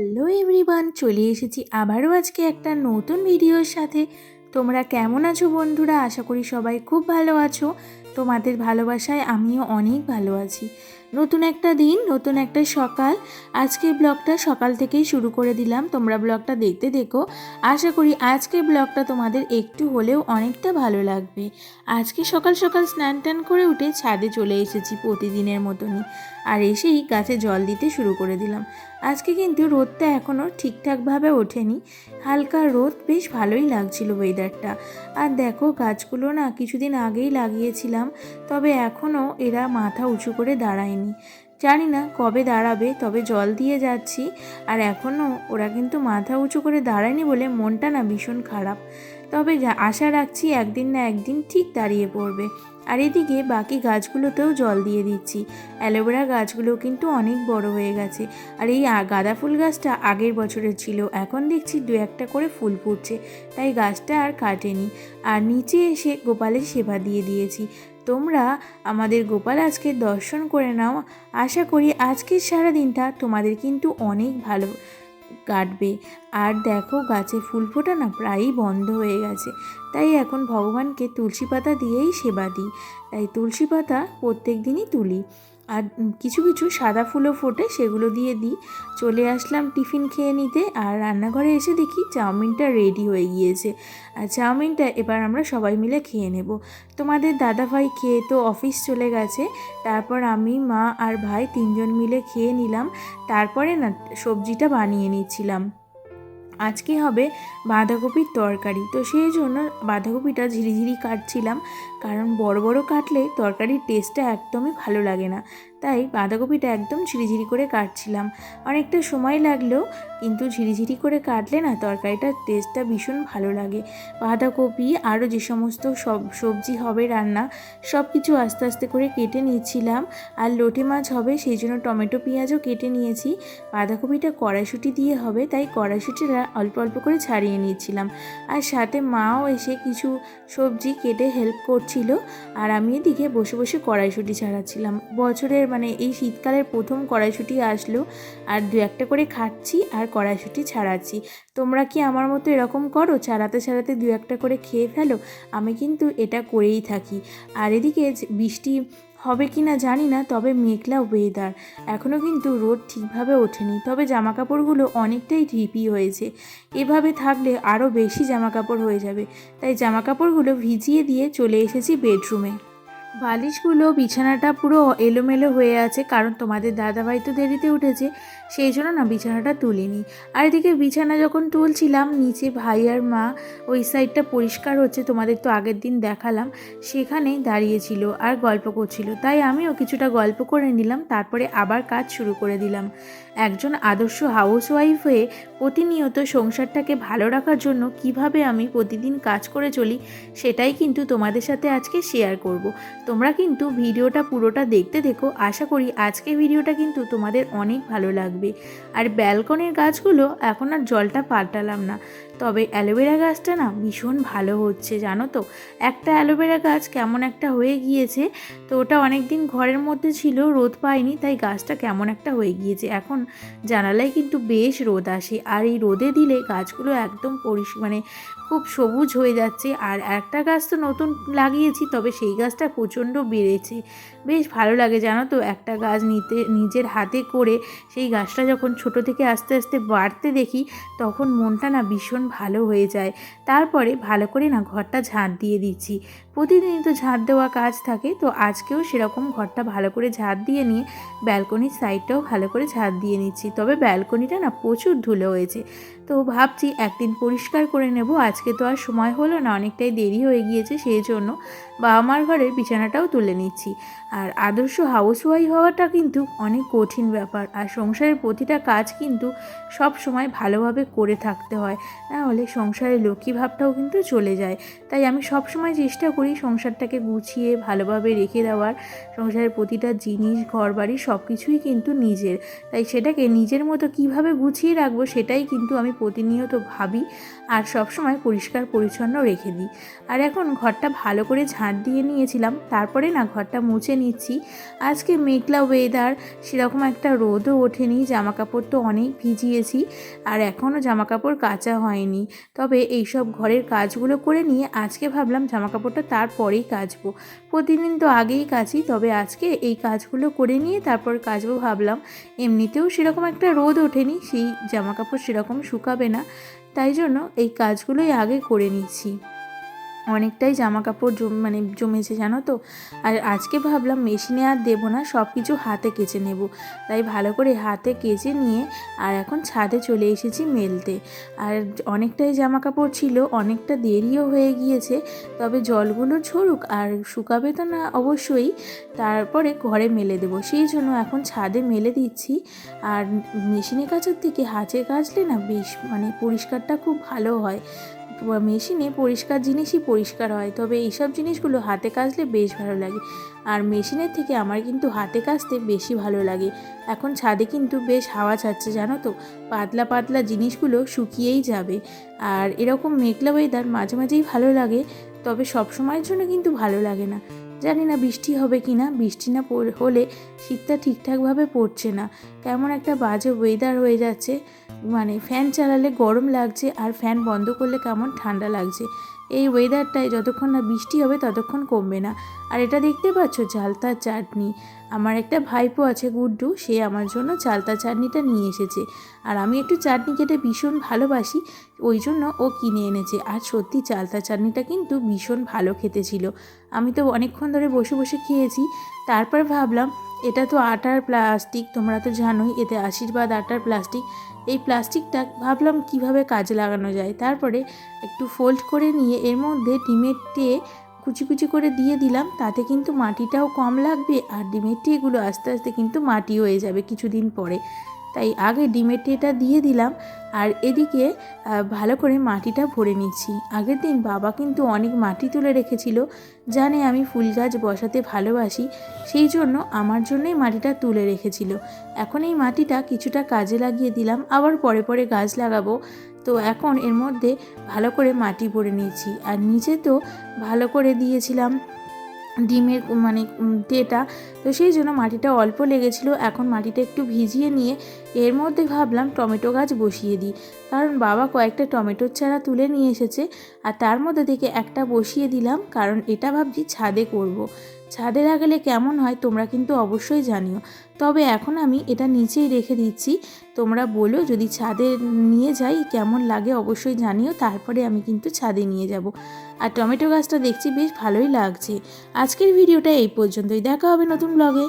Hello everyone, চলে এসেছি আবারও আজকে একটা নতুন ভিডিওর সাথে। তোমরা কেমন আছো বন্ধুরা? আশা করি সবাই খুব ভালো আছো। তোমাদের ভালোবাসায় আমিও অনেক ভালো আছি। নতুন একটা দিন, নতুন একটা সকাল। আজকে ব্লগটা সকাল থেকেই শুরু করে দিলাম। তোমরা ব্লগটা দেখতে দেখো। আশা করি আজকে ব্লগটা তোমাদের একটু হলেও অনেকটা ভালো লাগবে। আজকে সকাল সকাল স্নান টান করে উঠে ছাদে চলে এসেছি প্রতিদিনের মতনই। আর এসেই গাছে জল দিতে শুরু করে দিলাম। আজকে কিন্তু রোদটা এখনও ঠিকঠাকভাবে ওঠেনি। হালকা রোদ বেশ ভালোই লাগছিল ওয়েদারটা আর দেখো, গাছগুলো না কিছুদিন আগেই লাগিয়েছিলাম। তবে এখনও এরা মাথা উঁচু করে দাঁড়ায়নি। জানি না কবে দাঁড়াবে, তবে জল দিয়ে যাচ্ছি। আর এখনও ওরা কিন্তু মাথা উঁচু করে দাঁড়ায়নি বলে মনটা না ভীষণ খারাপ। তবে আশা রাখছি একদিন না একদিন ঠিক দাঁড়িয়ে পড়বে। আর এদিকে বাকি গাছগুলোতেও জল দিয়ে দিচ্ছি। অ্যালোভেরা গাছগুলো কিন্তু অনেক বড় হয়ে গেছে। আর এই গাঁদা ফুল গাছটা আগের বছরের ছিল, এখন দেখছি দু একটা করে ফুল ফুটছে। তাই গাছটা আর কাটেনি। আর নিচে এসে গোপালের সেবা দিয়ে দিয়েছি। তোমরা আমাদের গোপাল আজকে দর্শন করে নাও। আশা করি আজকের সারা দিনটা তোমাদের কিন্তু অনেক ভালো। কাটবে। আর দেখো, গাছে ফুল ফোটা না প্রায়ই বন্ধ হয়ে গেছে। তাই এখন ভগবানকে তুলসী পাতা দিয়েই সেবা দিই। তাই তুলসী পাতা প্রত্যেক দিনই তুলি। আর কিছু কিছু সাদা ফুলও ফোটে, সেগুলো দিয়ে দিই। চলে আসলাম টিফিন খেয়ে নিতে, আর রান্নাঘরে এসে দেখি চাউমিনটা রেডি হয়ে গিয়েছে। আর চাউমিনটা এবার আমরা সবাই মিলে খেয়ে নেব। তোমাদের দাদাভাই খেয়ে তো অফিস চলে গেছে। তারপর আমি, মা আর ভাই তিনজন মিলে খেয়ে নিলাম। তারপরে না, সবজিটা বানিয়ে নিচ্ছিলাম আজকে হবে বাঁধাকপির তরকারি। তো সেই জন্য বাঁধাকপিটা ঝিরিঝিরি কাটছিলাম। কারণ বড় বড় কাটলে তরকারির টেস্টটা একদমই ভালো লাগে না। তাই বাঁধাকপিটা একদম ঝিরিঝিরি করে কাটছিলাম। অনেকটা সময় লাগলেও কিন্তু ঝিরিঝিরি করে কাটলে না তরকারিটার টেস্টটা ভীষণ ভালো লাগে। বাঁধাকপি আরও যে সমস্ত সব সবজি হবে রান্না সব কিছু আস্তে আস্তে করে কেটে নিচ্ছিলাম। আর লোটে মাছ হবে, সেই জন্য টমেটো, পেঁয়াজও কেটে নিয়েছি। বাঁধাকপিটা কড়াইশুঁটি দিয়ে হবে, তাই কড়াইশুঁটিটা অল্প অল্প করে ছাড়িয়ে নিচ্ছিলাম। আর সাথে মাও এসে কিছু সবজি কেটে হেল্প করছিল। আর আমি এদিকে বসে বসে কড়াইশুঁটি ছাড়াচ্ছিলাম। বছরের মানে এই শীতকালের প্রথম কড়াইশুঁটি আসলো, আর দু একটা করে খাচ্ছি আর কড়াইশুঁটি ছাড়াচ্ছি। তোমরা কি আমার মতো এরকম করো? ছাড়াতে ছাড়াতে দু একটা করে খেয়ে ফেলো? আমি কিন্তু এটা করেই থাকি। আর এদিকে বৃষ্টি হবে কি না জানি না, তবে মেঘলা ওয়েদার এখনও কিন্তু রোদ ঠিকভাবে ওঠেনি, তবে জামা কাপড়গুলো অনেকটাই ঢিপি হয়েছে। এভাবে থাকলে আরও বেশি জামা কাপড় হয়ে যাবে। তাই জামা কাপড়গুলো ভিজিয়ে দিয়ে চলে এসেছি বেডরুমে। বালিশগুলো বিছানাটা পুরো এলোমেলো হয়ে আছে কারণ তোমাদের দাদাভাই তো দেরিতে উঠেছে। সেই জন্য না বিছানাটা তুলিনি। আর এদিকে বিছানা যখন তুলছিলাম, নিচে ভাই আর মা ওই সাইডটা পরিষ্কার হচ্ছে, তোমাদের তো আগের দিন দেখালাম, সেখানেই দাঁড়িয়েছিল আর গল্প করছিল। তাই আমিও কিছুটা গল্প করে নিলাম, তারপরে আবার কাজ শুরু করে দিলাম। একজন আদর্শ হাউস ওয়াইফ হয়ে প্রতিনিয়ত সংসারটাকে ভালো রাখার জন্য কীভাবে আমি প্রতিদিন কাজ করে চলি, সেটাই কিন্তু তোমাদের সাথে আজকে শেয়ার করব। তোমরা কিন্তু ভিডিওটা পুরোটা দেখতে দেখো। আশা করি আজকে ভিডিওটা কিন্তু তোমাদের অনেক ভালো লাগবে। আর ব্যালকনির গাছগুলো এখন আর জলটা পাল্টালাম না। তবে অ্যালোভেরা গাছটা না ভীষণ ভালো হচ্ছে, জানো তো? একটা অ্যালোভেরা গাছ কেমন একটা হয়ে গিয়েছে, তো ওটা অনেক দিন ঘরের মধ্যে ছিল, রোদ পায়নি, তাই গাছটা কেমন একটা হয়ে গিয়েছে। এখন জানালায় কিন্তু বেশ রোদ আসে, আর এই রোদে দিলে গাছগুলো একদম পরিষ মানে খুব সবুজ হয়ে যাচ্ছে। আর একটা গাছ তো নতুন লাগিয়েছি, তবে সেই গাছটা প্রচণ্ড বেড়েছে। বেশ ভালো লাগে, জানো তো? একটা গাছ নিতে, নিজের হাতে করে সেই গাছটা যখন ছোট থেকে আস্তে আস্তে বাড়তে দেখি, তখন মনটা না ভীষণ ভালো হয়ে যায়। তারপরে ভালো করে না ঘরটা ঝাঁট দিয়ে দিচ্ছি। প্রতিদিনই তো ঝাঁট দেওয়া কাজ থাকে, তো আজকেও সেরকম ঘরটা ভালো করে ঝাঁট দিয়ে নিয়ে ব্যালকনির সাইডটাও ভালো করে ঝাঁট দিয়ে নিচ্ছি। তবে ব্যালকনিটা না প্রচুর ধুলো হয়েছে। তো ভাবছি একদিন পরিষ্কার করে নেব। আজকে তো আর সময় হলো না, অনেকটাই দেরি হয়ে গিয়েছে সেই জন্য বাবা মার ঘরের বিছানাটাও তুলে নিচ্ছি। আর আদর্শ হাউসওয়াইফ হওয়াটা কিন্তু অনেক কঠিন ব্যাপার। আর সংসারের প্রতিটা কাজ কিন্তু সব সময় ভালোভাবে করে থাকতে হয়, না হলে সংসারের লক্ষ্মী ভাবটাও কিন্তু চলে যায়। তাই আমি সব সময় চেষ্টা করি সংসারটাকে গুছিয়ে, ভালোভাবে রেখে দেওয়ার। সংসারের প্রতিটা জিনিস ঘর বাড়ি সব কিছুই কিন্তু নিজের। তাই সেটাকে নিজের মতো কীভাবে গুছিয়ে রাখব সেটাই কিন্তু আমি প্রতিনিয়ত ভাবি আর সবসময় পরিষ্কার পরিচ্ছন্ন রেখে দিই। আর এখন ঘরটা ভালো করে ঝাঁট দিয়ে নিয়েছিলাম, তারপরে না ঘরটা মুছে নিচ্ছি। আজকে মেঘলা ওয়েদার সেরকম একটা রোদও ওঠেনি জামা কাপড় তো অনেক ভিজিয়েছি আর এখনও জামা কাপড় কাচা হয়নি। তবে এইসব ঘরের কাজগুলো করে নিয়ে আজকে ভাবলাম জামা কাপড়টা তারপরেই কাচবো। প্রতিদিন তো আগেই কাচি, তবে আজকে এই কাজগুলো করে নিয়ে তারপর কাচবো ভাবলাম। এমনিতেও সেরকম একটা রোদ ওঠেনি, সেই জামা কাপড় সেরকম শুকাবে না। তাই জন্য এই কাজগুলোই আগে করে নিচ্ছি। অনেকটাই জামা কাপড় জম মানে জমেছে, জানো তো? আর আজকে ভাবলাম মেশিনে আর দেবো না সব কিছু হাতে কেচে নেব। তাই ভালো করে হাতে কেচে নিয়ে আর এখন ছাদে চলে এসেছি মেলতে। আর অনেকটাই জামা কাপড় ছিল, অনেকটা দেরিও হয়ে গিয়েছে, তবে জলগুলো ঝরুক আর শুকাবে তো না অবশ্যই, তারপরে ঘরে মেলে দেবো। সেই জন্য এখন ছাদে মেলে দিচ্ছি। আর মেশিনে কাচার থেকে হাতে কাচলে না বেশ মানে পরিষ্কারটা খুব ভালো হয়। মেশিনে পরিষ্কার জিনিসই পরিষ্কার হয়, তবে এইসব জিনিসগুলো হাতে কাচলে বেশ ভালো লাগে। আর মেশিনের থেকে আমার কিন্তু হাতে কাচতে বেশি ভালো লাগে। এখন ছাদে কিন্তু বেশ হাওয়া ছাড়ছে, জানো তো? পাতলা পাতলা জিনিসগুলো শুকিয়েই যাবে। আর এরকম মেঘলা ওয়েদার মাঝে মাঝেই ভালো লাগে, তবে সব সময়ের জন্য কিন্তু ভালো লাগে না। জানি না বৃষ্টি হবে কি না, বৃষ্টি না হলে শীতটা ঠিকঠাকভাবে পড়ছে না। কেমন একটা বাজে ওয়েদার হয়ে যাচ্ছে। মানে ফ্যান চালালে গরম লাগছে আর ফ্যান বন্ধ করলে কেমন ঠান্ডা লাগছে। এই ওয়েদারটায় যতক্ষণ না বৃষ্টি হবে ততক্ষণ কমবে না। আর এটা দেখতে পাচ্ছ চালতার চাটনি। আমার একটা ভাইপো আছে গুড্ডু, সে আমার জন্য চালতা চাটনিটা নিয়ে এসেছে। আর আমি একটু চাটনি খেতে ভীষণ ভালোবাসি, ওই জন্য ও কিনে এনেছে। আর সত্যি চালতা চাটনিটা কিন্তু ভীষণ ভালো খেতে ছিল। আমি তো অনেকক্ষণ ধরে বসে বসে খেয়েছি। তারপর ভাবলাম, এটা তো আটার প্লাস্টিক, তোমরা তো জানোই, এতে আশীর্বাদ আটার প্লাস্টিক। এই প্লাস্টিকটা ভাবলাম কীভাবে কাজে লাগানো যায়। তারপরে একটু ফোল্ড করে নিয়ে এর মধ্যে ডিমের টে কুচি কুচি করে দিয়ে দিলাম। তাতে কিন্তু মাটিটাও কম লাগবে আর ডিমের টিয়েগুলো আস্তে আস্তে কিন্তু মাটি হয়ে যাবে কিছুদিন পরে। তাই আগে ডিমের টিয়েটা দিয়ে দিলাম আর এদিকে ভালো করে মাটিটা ভরে নিচ্ছি। আগের দিন বাবা কিন্তু অনেক মাটি তুলে রেখেছিল। জানে আমি ফুল গাছ বসাতে ভালোবাসি, সেই জন্য আমার জন্যই মাটিটা তুলে রেখেছিল। এখন এই মাটিটা কিছুটা কাজে লাগিয়ে দিলাম, আবার পরে পরে গাছ লাগাবো। তো এখন এর মধ্যে ভালো করে মাটি ভরে নিয়েছি। আর নিচে তো ভালো করে দিয়েছিলাম ডিমের মানে তেটা। তো সেই জন্য মাটিটা অল্প লেগেছিল। এখন মাটিটা একটু ভিজিয়ে নিয়ে এর মধ্যে ভাবলাম টমেটো গাছ বসিয়ে দিই। কারণ বাবা কয়েকটা টমেটোর চারা তুলে নিয়ে এসেছে। আর তার মধ্যে থেকে একটা বসিয়ে দিলাম। কারণ এটা ভাবছি ছাদে করব। ছাদে লাগালে কেমন হয় তোমরা কিন্তু অবশ্যই জানিও। তবে এখন আমি এটা নিচেই রেখে দিচ্ছি। তোমরা বলো যদি ছাদে নিয়ে যাই, কেমন লাগে অবশ্যই জানিও। তারপরে আমি কিন্তু ছাদে নিয়ে যাব। আর টমেটো গাছটা দেখছি বেশ ভালোই লাগছে। আজকের ভিডিওটা এই পর্যন্তই। দেখা হবে নতুন ব্লগে